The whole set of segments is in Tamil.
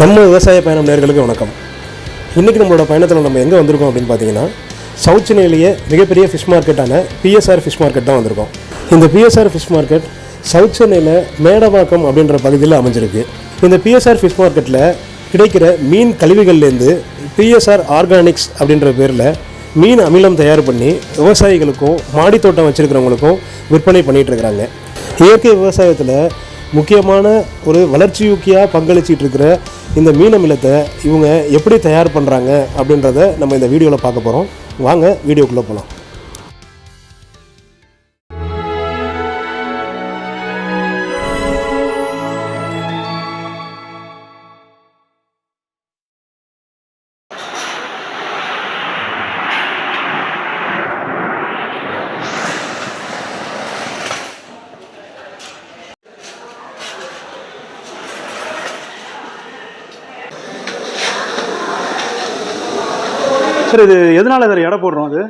நம்ம விவசாய பயணம் நேர்களுக்கு வணக்கம். இன்றைக்கி நம்மளோட பயணத்தில் நம்ம எங்கே வந்திருக்கோம் அப்படின்னு பார்த்தீங்கன்னா சவுத் சென்னையிலேயே மிகப்பெரிய ஃபிஷ் மார்க்கெட்டான பிஎஸ்ஆர் ஃபிஷ் மார்க்கெட் தான் வந்திருக்கோம். இந்த பிஎஸ்ஆர் ஃபிஷ் மார்க்கெட் சவுத் சென்னையில் மேடவாக்கம் அப்படின்ற பகுதியில் அமைஞ்சிருக்கு. இந்த பிஎஸ்ஆர் ஃபிஷ் மார்க்கெட்டில் கிடைக்கிற மீன் கழிவுகள்லேருந்து பிஎஸ்ஆர் ஆர்கானிக்ஸ் அப்படின்ற பேரில் மீன் அமிலம் தயார் பண்ணி விவசாயிகளுக்கும் மாடித்தோட்டம் வச்சுருக்கிறவங்களுக்கும் விற்பனை பண்ணிகிட்டு இருக்கிறாங்க. இயற்கை விவசாயத்தில் முக்கியமான ஒரு வளர்ச்சியூக்கியாக பங்களிச்சிட்டு இருக்கிற இந்த மீன அமிலத்தை இவங்க எப்படி தயார் பண்ணுறாங்க அப்படின்றத நம்ம இந்த வீடியோவில் பார்க்க போகிறோம் வாங்க வீடியோக்குள்ளே போகலாம் சார் இது எதனால சார் எடை போடுறோம் அது?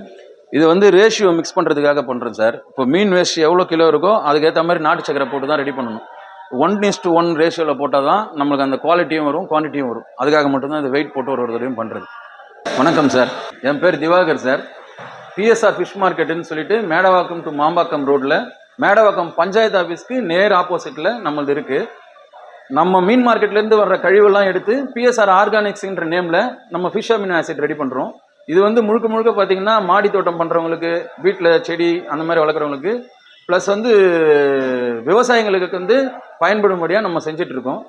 இது வந்து ரேஷியோ மிக்ஸ் பண்ணுறதுக்காக பண்ணுறோம் சார். இப்போ மீன் வேஸ்ட் எவ்வளோ கிலோ இருக்கோ அதுக்கேற்ற மாதிரி நாட்டு சக்கரை போட்டு தான் ரெடி பண்ணணும். ஒன் இஸ் டு ஒன் ரேஷியோவில் போட்டால் தான் நம்மளுக்கு அந்த குவாலிட்டியும் வரும் குவான்டிட்டியும் வரும். அதுக்காக மட்டும்தான் இது வெயிட் போட்டு ஒரு ஒருத்தரையும் பண்ணுறது வணக்கம் சார். என் பேர் திவாகர் சார். பிஎஸ்ஆர் ஃபிஷ் மார்க்கெட்டுன்னு சொல்லிட்டு மேடவாக்கம் டு மாம்பாக்கம் ரோட்டில் மேடவாக்கம் பஞ்சாயத்து ஆஃபீஸ்க்கு நேர் ஆப்போசிட்டில் நம்மளது இருக்குது நம்ம மீன் மார்க்கெட்லேருந்து வர்ற கழிவெல்லாம் எடுத்து பிஎஸ்ஆர் ஆர்கானிக்ஸுன்ற நேமில் நம்ம ஃபிஷ் அமினோ ஆசிட் ரெடி பண்ணுறோம் இது வந்து முழுக்க முழுக்க பார்த்தீங்கன்னா மாடி தோட்டம் பண்ணுறவங்களுக்கு வீட்டில் செடி அந்த மாதிரி வளர்க்குறவங்களுக்கு ப்ளஸ் வந்து விவசாயிங்களுக்கு வந்து பயன்படும்படியாக நம்ம செஞ்சிட்ருக்கோம்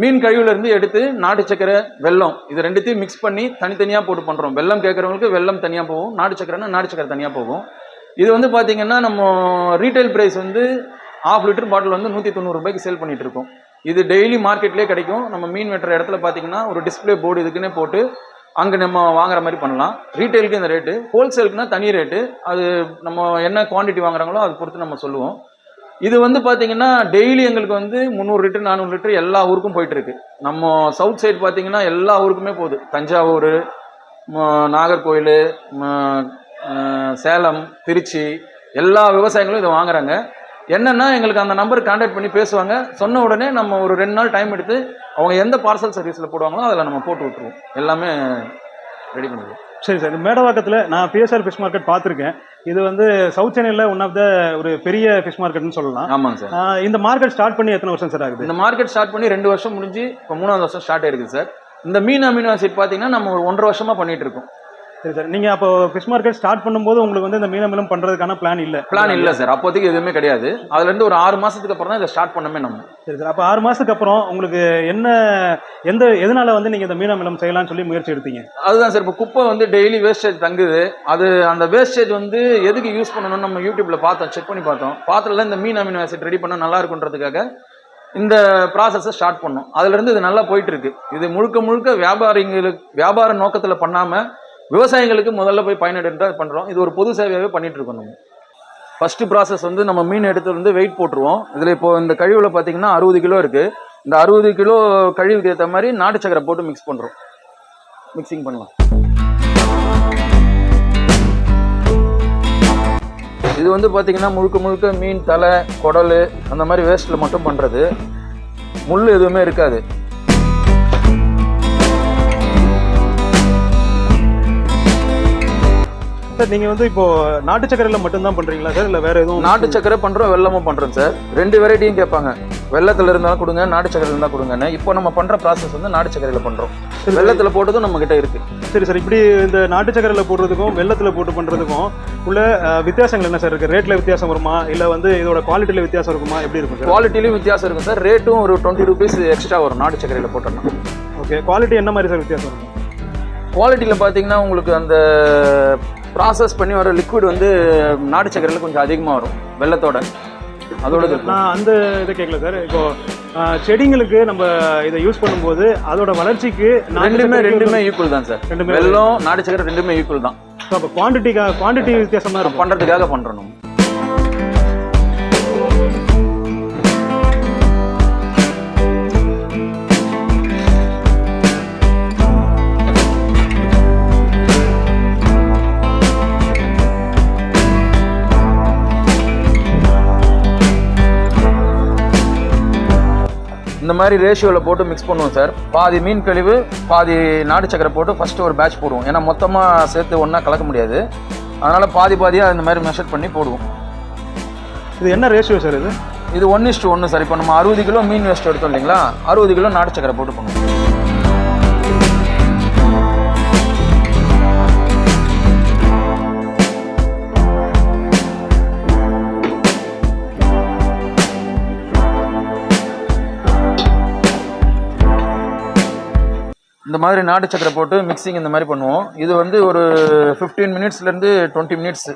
மீன் கழிவுலேருந்து எடுத்து நாட்டு சக்கரை வெல்லம் இது ரெண்டுத்தையும் மிக்ஸ் பண்ணி தனித்தனியாக போட்டு பண்ணுறோம் வெல்லம் கேட்குறவங்களுக்கு வெல்லம் தனியாக போகும் நாட்டு சக்கரைனா நாட்டு சக்கரை தனியாக போகும். இது வந்து பார்த்தீங்கன்னா நம்ம ரீட்டைல் ப்ரைஸ் வந்து ஆஃப் லிட்டர் பாட்டில் வந்து நூற்றி தொண்ணூறு ரூபாய்க்கு சேல் பண்ணிகிட்ருக்கோம் இது டெய்லி மார்க்கெட்லேயே கிடைக்கும். நம்ம மீன் வெட்டுற இடத்துல பார்த்தீங்கன்னா ஒரு டிஸ்ப்ளே போர்டு இதுக்குன்னே போட்டு அங்கே நம்ம வாங்குற மாதிரி பண்ணலாம். ரீட்டைலுக்கு இந்த ரேட்டு ஹோல்சேலுக்குனா தனி ரேட்டு அது நம்ம என்ன குவாண்டிட்டி வாங்குறாங்களோ அதை பொறுத்து நம்ம சொல்லுவோம். இது வந்து பார்த்தீங்கன்னா டெய்லி எங்களுக்கு வந்து முந்நூறு லிட்டர் நானூறு லிட்டர் எல்லா ஊருக்கும் போயிட்டுருக்கு நம்ம சவுத் சைடு பார்த்தீங்கன்னா எல்லா ஊருக்குமே போகுது. தஞ்சாவூர் நாகர்கோயில் சேலம் திருச்சி எல்லா விவசாயிகளும் இதை வாங்குறாங்க. என்னன்னா எங்களுக்கு அந்த நம்பருக்கு கான்டாக்ட் பண்ணி பேசுவாங்க. சொன்ன உடனே நம்ம ஒரு ரெண்டு நாள் டைம் எடுத்து அவங்க எந்த பார்சல் சர்வீஸில் போடுவாங்களோ அதில் நம்ம போட்டு விட்டுருவோம். எல்லாமே ரெடி பண்ணிடுவோம். சரி சார். மேடவாக்கத்தில் நான் பிஎஸ்ஆர் ஃபிஷ் மார்க்கெட் பார்த்துருக்கேன். இது வந்து சவுத் சென்னையில் ஒன் ஆஃப் த ஒரு பெரிய ஃபிஷ் மார்க்கெட்னு சொல்லலாம். ஆமாங்க சார். இந்த மார்க்கெட் ஸ்டார்ட் பண்ணி எத்தனை வருஷம் சார் ஆகுது? இந்த மார்க்கெட் ஸ்டார்ட் பண்ணி ரெண்டு வருஷம் முடிஞ்சு இப்போ மூணாவது வருஷம் ஸ்டார்ட் ஆயிருக்குது சார். இந்த மீன் அமினோ ஆசிட் பார்த்தீங்கன்னா நம்ம ஒரு ஒன்றரை வருஷமா பண்ணிட்டு இருக்கோம். சரி சார். நீங்கள் அப்போ ஃபிஷ் மார்க்கெட் ஸ்டார்ட் பண்ணும்போது உங்களுக்கு வந்து இந்த மீனமிலம் பண்ணுறதுக்கான பிளான் இல்லை. பிளான் இல்லை சார் அப்போதைக்கு எதுவுமே கிடையாது. அதுல இருந்து ஒரு ஆறு மாசத்துக்கு அப்புறம் தான் இதை ஸ்டார்ட் பண்ணமே நம்ம. சரி சார். அப்போ ஆறு மாதத்துக்கு அப்புறம் உங்களுக்கு என்ன எந்த எதனால வந்து நீங்கள் இந்த மீனமிலம் செய்யலாம்னு சொல்லி முயற்சி எடுத்தீங்க? அதுதான் சார் இப்போ குப்பை வந்து டெய்லி வேஸ்டேஜ் தங்குது. அது அந்த வேஸ்டேஜ் வந்து எதுக்கு யூஸ் பண்ணணும்னு நம்ம யூடியூப்ல பார்த்தோம் செக் பண்ணி பார்த்தோம். பார்த்ததுல இந்த மீன் அமினோ ஆசிட் ரெடி பண்ண நல்லா இருக்குன்றதுக்காக இந்த ப்ராசஸை ஸ்டார்ட் பண்ணோம். அதுல இருந்து இது நல்லா போயிட்டு இருக்கு. இது முழுக்க முழுக்க வியாபாரிங்களுக்கு வியாபார நோக்கத்துல பண்ணாம விவசாயிகளுக்கு முதல்ல போய் பயனிடன்ட்டு பண்ணுறோம் இது ஒரு பொது சேவையாகவே பண்ணிட்டு இருக்கோம் நம்ம. ஃபஸ்ட்டு ப்ராசஸ் வந்து நம்ம மீன் எடுத்து வந்து வெயிட் போட்டுருவோம். இதில் இப்போ இந்த கழிவில் பார்த்தீங்கன்னா அறுபது கிலோ இருக்குது இந்த அறுபது கிலோ கழிவுக்கு ஏற்ற மாதிரி நாட்டு சக்கரை போட்டு மிக்ஸ் பண்ணுறோம் மிக்சிங் பண்ணலாம். இது வந்து பார்த்தீங்கன்னா முழுக்க முழுக்க மீன் தலை குடல் அந்த மாதிரி வேஸ்ட்டில் மட்டும் பண்ணுறது முள் எதுவுமே இருக்காது. சார் நீங்கள் வந்து இப்போ நாட்டு சக்கரையில் மட்டும்தான் பண்ணுறீங்களா சார்? இல்லை வேற எதுவும் நாட்டு சக்கரை பண்ணுறோம் வெல்லமும் பண்ணுறோம் சார். ரெண்டு வெரைட்டியும் கேட்பாங்க. வெள்ளத்தில் இருந்தாலும் கொடுங்க நாட்டு சக்கரை இருந்தால் கொடுங்கன்னு. இப்போ நம்ம பண்ணுற ப்ராசஸ் வந்து நாட்டு சக்கரையில் பண்ணுறோம் வெள்ளத்தில் போட்டதும் நம்ம கிட்ட இருக்கு. சரி சார். இப்படி இந்த நாட்டு சக்கரையில் போடுறதுக்கும் வெள்ளத்தில் போட்டு பண்ணுறதுக்கும் உள்ள வித்தியாசங்கள் என்ன சார் இருக்குது ரேட்டில் வித்தியாசம் வருமா? இல்லை வந்து இதோட குவாலிட்டியில் வித்தியாசம் இருக்குமா? எப்படி இருக்கும் சார்? குவாலிட்டிலையும் வித்தியாசம் இருக்கும் சார். ரேட்டும் ஒரு டுவெண்ட்டி ருபீஸ் எக்ஸ்ட்ரா வரும் நாட்டு சக்கரையில் போட்டோம்னா. ஓகே குவாலிட்டி என்ன மாதிரி சார் வித்தியாசம்? இருக்கும் குவாலிட்டியில் பார்த்தீங்கன்னா உங்களுக்கு அந்த ப்ராசஸ் பண்ணி வர லிக்விட் வந்து நாட்டு சக்கரையில் கொஞ்சம் அதிகமாக வரும். வெள்ளத்தோட. அதோட. நான் அந்த இதை கேட்கல சார். இப்போ செடிங்களுக்கு நம்ம இதை யூஸ் பண்ணும்போது அதோட வளர்ச்சிக்கு ரெண்டுமே ரெண்டுமே ஈக்குவல் தான் சார். ரெண்டுமே. வெள்ளம் நாட்டு சக்கரை ரெண்டுமே ஈக்குவல் தான். So, அப்போ குவான்டிட்டி குவான்டிட்டி வித்தியாசம் தான் இருக்கும். பண்ணுறதுக்காக பண்ணுறோம் இந்த மாதிரி ரேஷியோவில் போட்டு மிக்ஸ் பண்ணுவோம் சார் பாதி மீன் கழிவு பாதி நாட்டு சக்கரை போட்டு ஃபஸ்ட்டு ஒரு பேட்ச் போடுவோம். ஏன்னா மொத்தமாக சேர்த்து ஒன்றா கலக்க முடியாது. அதனால் பாதி பாதியாக இந்த மாதிரி மெஷர் பண்ணி போடுவோம். இது என்ன ரேஷியோ சார் இது? இது ஒன் இஸ்ட்டு ஒன்று சார் இப்போ நம்ம அறுபது கிலோ மீன் வேஸ்ட் எடுத்தோம் இல்லைங்களா? அறுபது கிலோ நாட்டு சக்கரை போட்டு பண்ணுவோம். இந்த மாதிரி நாட்டு சக்கரை போட்டு மிக்சிங் இந்த மாதிரி பண்ணுவோம். இது வந்து ஒரு ஃபிஃப்டீன் மினிட்ஸ்லேருந்து டுவெண்ட்டி மினிட்ஸ்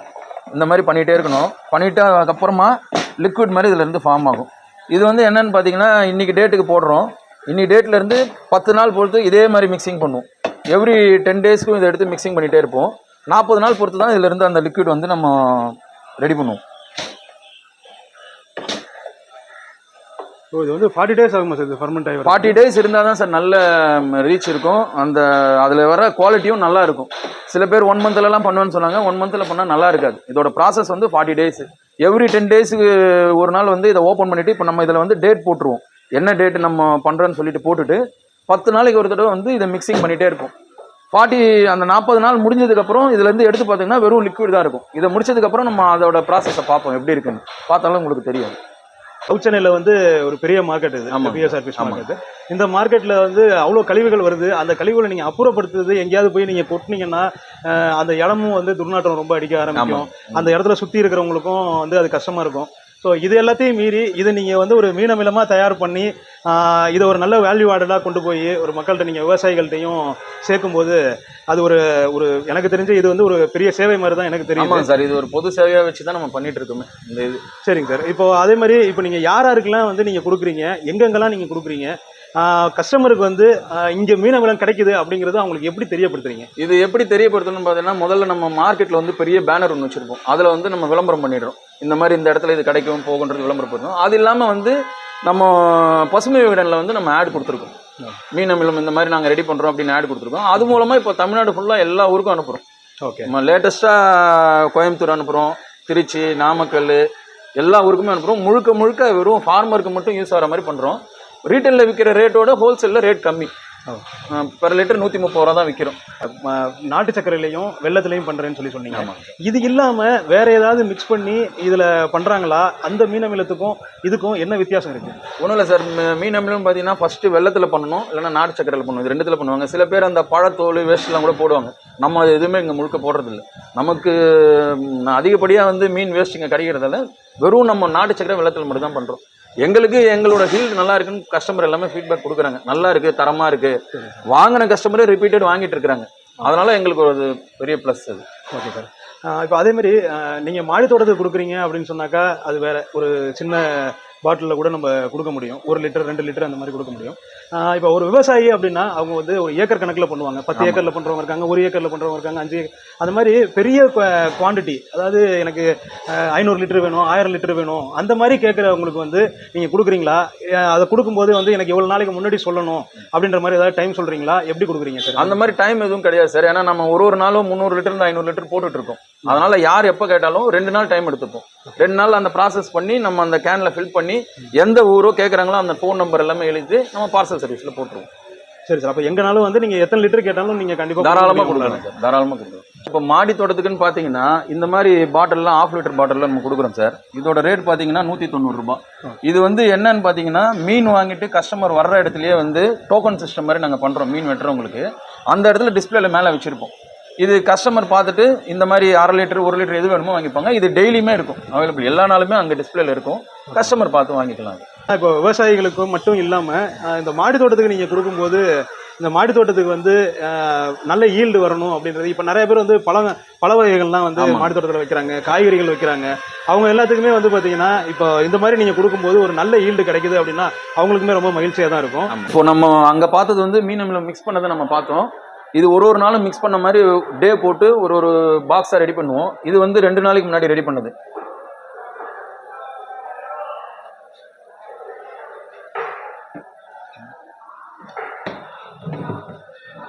இந்த மாதிரி பண்ணிகிட்டே இருக்கணும். பண்ணிவிட்டு அதுக்கப்புறமா லிக்விட் மாதிரி இதுலேருந்து ஃபார்ம் ஆகும். இது வந்து என்னென்னு பார்த்தீங்கன்னா இன்றைக்கி டேட்டுக்கு போடுறோம். இன்றைக்கி டேட்லேருந்து பத்து நாள் பொறுத்து இதே மாதிரி மிக்சிங் பண்ணுவோம். எவ்ரி டென் டேஸ்க்கும் இதை எடுத்து மிக்சிங் பண்ணிகிட்டே இருப்போம். நாற்பது நாள் பொறுத்து தான் இதிலேருந்து அந்த லிக்விட் வந்து நம்ம ரெடி பண்ணுவோம். ஸோ இது வந்து ஃபார்ட்டி டேஸ் ஆகுமா சார் இது ஃபர்மெண்ட் ஆகி ஃபார்ட்டி டேஸ் இருந்தால் தான் சார் நல்ல ரீச் இருக்கும். அந்த அதில் வர குவாலிட்டியும் நல்லா இருக்கும். சில பேர் ஒன் மந்த்லலாம் பண்ணுவேன்னு சொன்னாங்க. ஒன் மந்த்தில் பண்ணால் நல்லா இருக்காது. இதோட ப்ராசஸ் வந்து ஃபார்ட்டி டேஸ் எவ்ரி டென் டேஸுக்கு ஒரு நாள் வந்து இதை ஓப்பன் பண்ணிவிட்டு இப்போ நம்ம இதில் வந்து டேட் போட்டுருவோம். என்ன டேட் நம்ம பண்ணுறோன்னு சொல்லிட்டு போட்டுட்டு பத்து நாளைக்கு ஒரு தடவை வந்து இதை மிக்சிங் பண்ணிகிட்டே இருக்கும் ஃபார்ட்டி அந்த நாற்பது நாள் முடிஞ்சதுக்கப்புறம் இதுலேருந்து எடுத்து பார்த்தீங்கன்னா வெறும் லிக்விட் தான் இருக்கும். இதை முடிச்சதுக்கப்புறம் நம்ம அதோட ப்ராசஸை பார்ப்போம். எப்படி இருக்குன்னு. பார்த்தாலும் உங்களுக்கு தெரியாது. சென்னையில வந்து ஒரு பெரிய மார்க்கெட் இது. PSR fish. மார்க்கெட் இந்த மார்க்கெட்ல வந்து அவ்வளோ கழிவுகள் வருது. அந்த கழிவுகளை நீங்க அப்புறப்படுத்துறது எங்கேயாவது போய் நீங்க கொட்டினீங்கன்னா அந்த இடமும் வந்து துர்நாற்றம் ரொம்ப அடிக்க ஆரம்பிக்கும். அந்த இடத்துல சுத்தி இருக்கிறவங்களுக்கும் வந்து அது கஷ்டமா இருக்கும். ஸோ இது எல்லாத்தையும் மீறி இதை நீங்க வந்து ஒரு மீனமிலமா தயார் பண்ணி இதை ஒரு நல்ல வேல்யூ ஆர்டடாக கொண்டு போய் ஒரு மக்கள்கிட்ட நீங்க விவசாயிகள்கிட்டையும் சேர்க்கும்போது அது ஒரு ஒரு எனக்கு தெரிஞ்சு இது வந்து ஒரு பெரிய சேவை மாதிரி தான் எனக்கு தெரியும் சார் இது ஒரு பொது சேவையாக வச்சு தான் நம்ம பண்ணிட்டு இருக்கோமே. இந்த இது. சரிங்க சார். இப்போ அதே மாதிரி இப்போ நீங்கள் யார் யாருக்கெல்லாம் வந்து நீங்கள் கொடுக்குறீங்க எங்கெங்கெல்லாம் நீங்கள் கொடுக்குறீங்க கஸ்டமருக்கு வந்து இங்க மீனவளம் கிடைக்குது அப்படிங்கிறது அவங்களுக்கு எப்படி தெரியப்படுத்துறீங்க? இது எப்படி தெரியப்படுத்தணும்னு பார்த்தீங்கன்னா முதல்ல நம்ம மார்க்கெட்டில் வந்து பெரிய பேனர் ஒன்று வச்சுருப்போம். அதில் வந்து நம்ம விளம்பரம் பண்ணிடுறோம். இந்த மாதிரி இந்த இடத்துல இது கிடைக்கும் போகுன்றது விளம்பரம் பண்ணுறோம் அது இல்லாமல் வந்து நம்ம பசுமை விகடனில் வந்து நம்ம ஆட் கொடுத்துருக்கோம். மீனமிலம் இந்த மாதிரி நாங்கள் ரெடி பண்ணுறோம் அப்படின்னு ஆட் கொடுத்துருக்கோம். அது மூலமாக இப்போ தமிழ்நாடு ஃபுல்லாக எல்லா ஊருக்கும் அனுப்புகிறோம் ஓகே நம்ம லேட்டஸ்ட்டாக கோயம்புத்தூர் அனுப்புகிறோம் திருச்சி நாமக்கல் எல்லா ஊருக்குமே அனுப்புகிறோம் முழுக்க முழுக்க வெறும் ஃபார்மருக்கு மட்டும் யூஸ் ஆகிற மாதிரி பண்ணுறோம் ரீட்டைலில் விற்கிற ரேட்டோட ஹோல்சேலில் ரேட் கம்மி. பெர் லிட்டர் நூற்றி முப்பது ரூபா தான் விற்கிறோம் நாட்டு சர்க்கரையிலையும் வெள்ளத்துலையும் பண்றேன்னு சொல்லி சொன்னீங்க. இது இல்லாம வேற ஏதாவது மிக்ஸ் பண்ணி இதுல பண்றாங்களா? அந்த மீனமிலத்துக்கும் இதுக்கும் என்ன வித்தியாசம் இருக்கு? ஒன்றும் இல்லை சார் மீன் அமிலம் பார்த்தீங்கன்னா ஃபஸ்ட்டு வெள்ளத்தில் பண்ணணும் இல்லைன்னா நாட்டு சக்கரையில் பண்ணணும். இது ரெண்டுத்தில் பண்ணுவாங்க. சில பேர் அந்த பழத்தோல் வேஸ்ட்லாம் கூட போடுவாங்க. நம்ம அது எதுவுமே இங்கே முழுக்க போடுறதில்ல. நமக்கு அதிகப்படியாக வந்து மீன் வேஸ்ட் இங்கே கிடைக்கிறதால வெறும் நம்ம நாட்டு சக்கரை வெள்ளத்தில் மட்டும் தான் பண்ணுறோம் எங்களுக்கு எங்களோட ஃபீல்டு நல்லா இருக்குன்னு கஸ்டமர் எல்லாமே ஃபீட்பேக் கொடுக்குறாங்க. நல்லா இருக்கு தரமாக இருக்கு. வாங்கின கஸ்டமரே ரிப்பீட்டட் வாங்கிட்டு இருக்கிறாங்க. அதனால எங்களுக்கு ஒரு பெரிய ப்ளஸ் அது. ஓகே சார் இப்போ அதே மாதிரி ஆஹ் மாடி தோட்டத்துக்கு கொடுக்குறீங்க அப்படின்னு சொன்னாக்கா அது வேற ஒரு சின்ன பாட்டிலில் கூட நம்ம கொடுக்க முடியும். ஒரு லிட்டர் ரெண்டு லிட்டர் அந்த மாதிரி கொடுக்க முடியும். இப்போ ஒரு விவசாயி அப்படின்னா அவங்க வந்து ஒரு ஏக்கர் கணக்கில் பண்ணுவாங்க. பத்து. ஏக்கரில் பண்ணுறவங்க இருக்காங்க ஒரு ஏக்கரில் பண்ணுறவங்க இருக்காங்க அஞ்சு அந்த மாதிரி பெரிய குவாண்டிட்டி அதாவது எனக்கு ஐநூறு லிட்டர் வேணும் ஆயிரம் லிட்டர் வேணும் அந்த மாதிரி கேட்குறவங்களுக்கு வந்து நீங்கள் கொடுக்குறீங்களா? அதை கொடுக்கும்போது வந்து எனக்கு எவ்வளோ நாளைக்கு முன்னாடி சொல்லணும் அப்படின்ற மாதிரி ஏதாவது டைம் சொல்கிறீங்களா எப்படி கொடுக்குறீங்க சார்? அந்த மாதிரி டைம் எதுவும் கிடையாது சார். ஏன்னா நம்ம ஒரு ஒரு நாளும் முந்நூறு லிட்டர் ஐநூறு லிட்டர் போட்டுட்டு இருக்கோம். அதனால யார் எப்போ கேட்டாலும் ரெண்டு நாள் டைம் எடுத்துப்போம். ரெண்டு நாள் அந்த ப்ராசஸ் பண்ணி நம்ம அந்த கேன்ல ஃபில் பண்ணி எந்த ஊரோ கேட்குறாங்களோ அந்த ஃபோன் நம்பர் எல்லாமே எழுதி நம்ம பார்சல் சர்வீஸில் போட்டுருவோம். சரி சார் அப்போ எங்கனாலும் வந்து நீங்கள் எத்தனை லிட்டர் கேட்டாலும் நீங்கள் கண்டிப்பாக தாராளமாக கொடுக்குறோம் சார் தாராளமாக கொடுக்குறோம் இப்போ மாடி தோட்டத்துக்குன்னு பார்த்தீங்கன்னா இந்த மாதிரி பாட்டில்லாம் ஆஃப் லிட்டர் பாட்டில்லாம் நம்ம கொடுக்குறோம் சார். இதோட ரேட் பார்த்தீங்கன்னா நூற்றி தொண்ணூறுரூபா இது வந்து என்னன்னு பார்த்தீங்கன்னா மீன் வாங்கிட்டு கஸ்டமர் வர்ற இடத்துலயே வந்து டோக்கன் சிஸ்டம் மாதிரி நாங்கள் பண்ணுறோம் மீன் வெட்டுறவங்களுக்கு. அந்த இடத்துல டிஸ்பிளேல மேலே வச்சுருப்போம். இது கஸ்டமர் பார்த்துட்டு இந்த மாதிரி அரை லிட்டர் ஒரு லிட்டர் எது வேணுமோ வாங்கிப்பாங்க. இது டெய்லியுமே இருக்கும். அவைலபிள் எல்லா நாளுமே அங்கே டிஸ்பிளேல இருக்கும். கஸ்டமர் பார்த்து வாங்கிக்கலாம். இப்போ விவசாயிகளுக்கும் மட்டும் இல்லாமல் இந்த மாடி தோட்டத்துக்கு நீங்கள் கொடுக்கும்போது இந்த மாடி தோட்டத்துக்கு வந்து நல்ல ஈல்டு வரணும் அப்படின்றது இப்போ நிறைய பேர் வந்து பழ பழ வகைகள்லாம் வந்து. மாடி தோட்டத்தில் வைக்கிறாங்க காய்கறிகள் வைக்கிறாங்க. அவங்க எல்லாத்துக்குமே வந்து பார்த்தீங்கன்னா இப்போ இந்த மாதிரி நீங்கள் கொடுக்கும்போது ஒரு நல்ல ஈல்டு கிடைக்குது அப்படின்னா அவங்களுக்குமே ரொம்ப மகிழ்ச்சியாக தான் இருக்கும். இப்போ நம்ம அங்கே பார்த்தது வந்து மீன் மிக்ஸ் பண்ணதை நம்ம பார்த்தோம். இது ஒரு ஒரு நாளும் மிக்ஸ் பண்ண மாதிரி டே போட்டு ஒரு ஒரு பாக்ஸாக ரெடி பண்ணுவோம். இது வந்து ரெண்டு நாளைக்கு முன்னாடி ரெடி பண்ணது.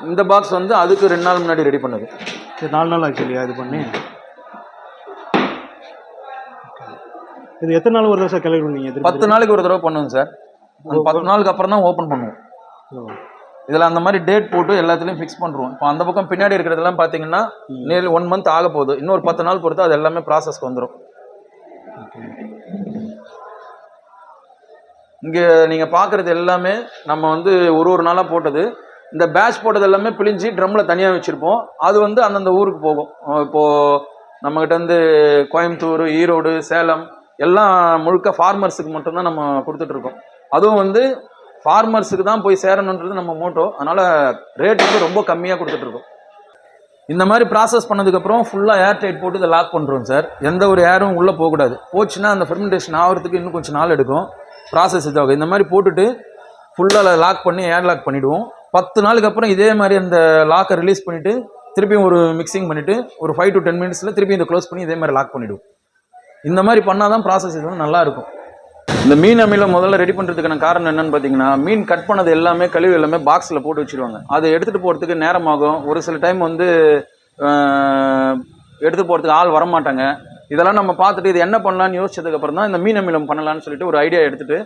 இந்த பாக்ஸ் வந்து அதுக்கு ரெண்டு நாள் முன்னாடி ரெடி பண்ணது. சரி நாலு நாள் ஆச்சு இல்லையா இது பண்ணி? இது எத்தனை நாள் ஒரு சார் கிளம்பி நீங்கள் பத்து நாளைக்கு ஒரு தடவை பண்ணுவோம் சார். பத்து நாளுக்கு அப்புறம் தான் ஓப்பன் பண்ணுவோம். இதில் அந்த மாதிரி டேட் போட்டு எல்லாத்துலேயும் ஃபிக்ஸ் பண்ணுறோம் இப்போ அந்த பக்கம் பின்னாடி இருக்கிறதெல்லாம் பார்த்தீங்கன்னா நியர்லி ஒன் மந்த் ஆக போகுது. இன்னொரு பத்து நாள் பொறுத்து அது எல்லாமே ப்ராசஸ்க்கு வந்துடும் இங்கே நீங்கள் பார்க்குறது எல்லாமே நம்ம வந்து ஒரு ஒரு நாளாக போட்டது. இந்த பேட்ச் போட்டது எல்லாமே பிழிஞ்சு ட்ரம்மில் தனியாக வச்சுருப்போம். அது வந்து அந்தந்த ஊருக்கு போகும். அஹ் இப்போ நம்மகிட்ட வந்து கோயம்புத்தூர் ஈரோடு சேலம் எல்லாம் முழுக்க ஃபார்மர்ஸுக்கு மட்டும்தான் நம்ம கொடுத்துட்ருக்கோம் அதுவும் வந்து ஃபார்மர்ஸுக்கு தான் போய் சேரணுன்றது நம்ம மோட்டோ அதனால் ரேட் வந்து ரொம்ப கம்மியாக கொடுத்துட்ருக்கோம் இந்த மாதிரி ப்ராசஸ் பண்ணதுக்கப்புறம் ஃபுல்லாக ஏர் டைட் போட்டு இதை லாக் பண்ணுறோம் சார் எந்த ஒரு ஏரும் உள்ளே போகக்கூடாது. போச்சுன்னா அந்த ஃபெர்மெண்டேஷன் ஆகிறதுக்கு இன்னும் கொஞ்சம் நாள் எடுக்கும். ப்ராசஸ் இதாகும் இந்த மாதிரி போட்டுட்டு ஃபுல்லாக லாக் பண்ணி ஏர் லாக் பண்ணிவிடுவோம் பத்து நாளுக்கு அப்புறம் இதே மாதிரி அந்த லாக்கை ரிலீஸ் பண்ணிவிட்டு திருப்பியும் ஒரு மிக்சிங் பண்ணிவிட்டு ஒரு ஃபைவ் டு டென் மினிட்ஸில் திருப்பி இதை க்ளோஸ் பண்ணி இதே மாதிரி லாக் பண்ணிவிடுவோம் இந்த மாதிரி பண்ணால் தான் ப்ராசஸ் இது வந்து நல்லாயிருக்கும் இந்த மீன் அமிலம் முதல்ல ரெடி பண்ணுறதுக்கான காரணம் என்னன்னு பார்த்தீங்கன்னா மீன் கட் பண்ணது எல்லாமே கழிவு எல்லாமே பாக்ஸில் போட்டு வச்சிருவாங்க. அதை எடுத்துகிட்டு போகிறதுக்கு நேரமாகும். ஒரு சில டைம் வந்து எடுத்து போகிறதுக்கு ஆள் வரமாட்டாங்க. இதெல்லாம் நம்ம பார்த்துட்டு இது என்ன பண்ணலாம்னு யோசிச்சதுக்கப்புறம் தான் இந்த மீன் அமிலம் பண்ணலான்னு சொல்லிட்டு ஒரு ஐடியா எடுத்துகிட்டு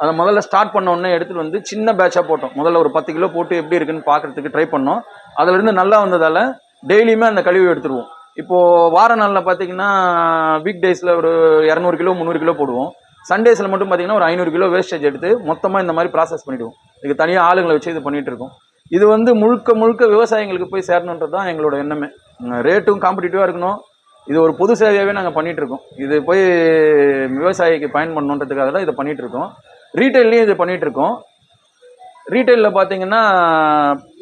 அதை முதல்ல ஸ்டார்ட் பண்ண உடனே வந்து சின்ன பேட்சாக போட்டோம். முதல்ல ஒரு பத்து கிலோ போட்டு எப்படி இருக்குன்னு பார்க்கறதுக்கு ட்ரை பண்ணோம். அதுலேருந்து நல்லா வந்ததால் டெய்லியுமே அந்த கழிவு எடுத்துருவோம். இப்போது வார நாளில் பார்த்தீங்கன்னா வீக் டேஸில் ஒரு இரநூறு கிலோ முந்நூறு கிலோ போடுவோம். சண்டேஸில் மட்டும் பார்த்தீங்கன்னா ஒரு ஐநூறு கிலோ வேஸ்டேஜ் எடுத்து மொத்தமாக இந்த மாதிரி ப்ராசஸ் பண்ணிவிடுவோம் இதுக்கு தனியாக ஆளுங்களை வச்சு இது பண்ணிகிட்டு இருக்கோம். இது வந்து முழுக்க முழுக்க விவசாயிங்களுக்கு போய் சேரணுன்றது தான் எங்களோட எண்ணமே. ரேட்டும் காம்படிட்டிவாக இருக்கணும். இது ஒரு பொது சேவையாகவே நாங்கள் பண்ணிகிட்ருக்கோம் இருக்கோம். இது போய் விவசாயிக்கு பயன் பண்ணணுன்றதுக்காக தான் இதை பண்ணிகிட்ருக்கோம் ரீட்டைல்லையும் இது பண்ணிகிட்ருக்கோம் இருக்கோம். ரீட்டைலில் பார்த்தீங்கன்னா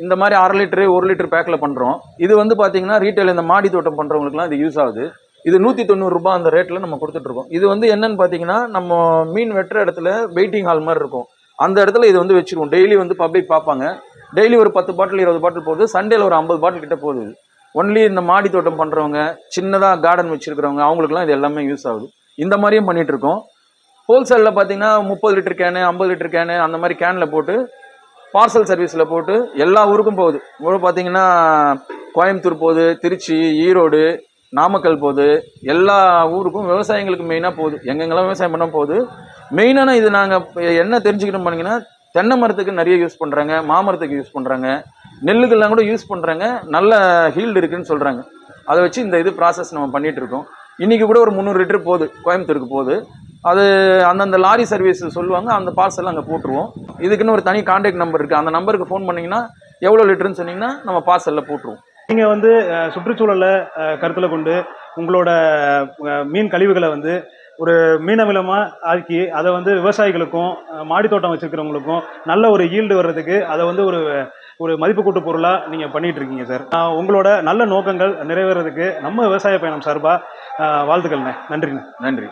இந்த மாதிரி அரை லிட்டரு ஒரு லிட்டர் பேக்கில் பண்ணுறோம் இது வந்து பார்த்தீங்கன்னா ரீட்டைல் இந்த மாடி தோட்டம் பண்ணுறவங்களுக்குலாம் இது யூஸ் ஆகுது. இது நூற்றி தொண்ணூறுரூபா அந்த ரேட்டில் நம்ம கொடுத்துட்ருக்கோம். இது வந்து என்னன்னு பார்த்தீங்கன்னா நம்ம மீன் வெட்டுற இடத்துல வெயிட்டிங் ஹால் மாதிரி இருக்கும். அந்த இடத்துல இது வந்து வச்சுருவோம். டெய்லி வந்து பப்ளிக் பார்ப்பாங்க. டெய்லி ஒரு பத்து பாட்டில் இருபது பாட்டில் போகுது. சண்டேல ஒரு ஐம்பது பாட்டில் கிட்ட போகுது ஒன்லி இந்த மாடி தோட்டம் பண்ணுறவங்க சின்னதாக கார்டன் வச்சுருக்கிறவங்க அவங்களுக்குலாம் இது எல்லாமே யூஸ் ஆகுது. இந்த மாதிரியும் பண்ணிகிட்ருக்கோம் ஹோல்சேலில் பார்த்தீங்கன்னா முப்பது லிட்டர் கேனு ஐம்பது லிட்டர் கேனு அந்த மாதிரி கேனில் போட்டு பார்சல் சர்வீஸில் போட்டு எல்லா ஊருக்கும் போகுது. பார்த்தீங்கன்னா கோயம்புத்தூர் போகுது திருச்சி ஈரோடு நாமக்கல் போகுது. எல்லா ஊருக்கும் விவசாயிங்களுக்கு மெயினாக போகுது. எங்கெங்கெல்லாம் விவசாயம் பண்ண போகுது. மெயினான இது நாங்கள் என்ன தெரிஞ்சுக்கணும் பண்ணிங்கன்னா தென்னை மரத்துக்கு நிறைய யூஸ் பண்ணுறாங்க மாமரத்துக்கு யூஸ் பண்ணுறாங்க நெல்லுக்கெல்லாம் கூட யூஸ் பண்ணுறாங்க நல்ல ஹீல்டு இருக்குதுன்னு சொல்கிறாங்க அதை வச்சு இந்த இது ப்ராசஸ் நம்ம பண்ணிகிட்ருக்கோம் இருக்கோம். இன்றைக்கி கூட ஒரு முந்நூறு லிட்டர் போகுது. கோயம்புத்தூருக்கு போகுது. அது அந்தந்த லாரி சர்வீஸ் சொல்லுவாங்க. அந்த பார்சல் அங்கே போட்டுருவோம். இதுக்குன்னு ஒரு தனி கான்டாக்ட் நம்பர் இருக்குது அந்த நம்பருக்கு ஃபோன் பண்ணிங்கன்னா எவ்வளோ லிட்டருன்னு சொன்னிங்கன்னா நம்ம பார்சலில் போட்டுருவோம். நீங்கள் வந்து சுற்றுச்சூழலை கருத்தில் கொண்டு உங்களோட மீன் கழிவுகளை வந்து ஒரு மீனமிலமாக ஆக்கி அதை வந்து விவசாயிகளுக்கும் அஹ், மாடி தோட்டம் வச்சிருக்கிறவங்களுக்கும் நல்ல ஒரு ஈல்டு வர்றதுக்கு அதை வந்து ஒரு ஒரு மதிப்பு கூட்டு பொருளாக நீங்கள் பண்ணிட்டு இருக்கீங்க சார் உங்களோட நல்ல நோக்கங்கள் நிறைவேறதுக்கு நம்ம விவசாய பயணம் சார்பாக வாழ்த்துக்கள்ண்ணே. நன்றிண்ணே. நன்றி.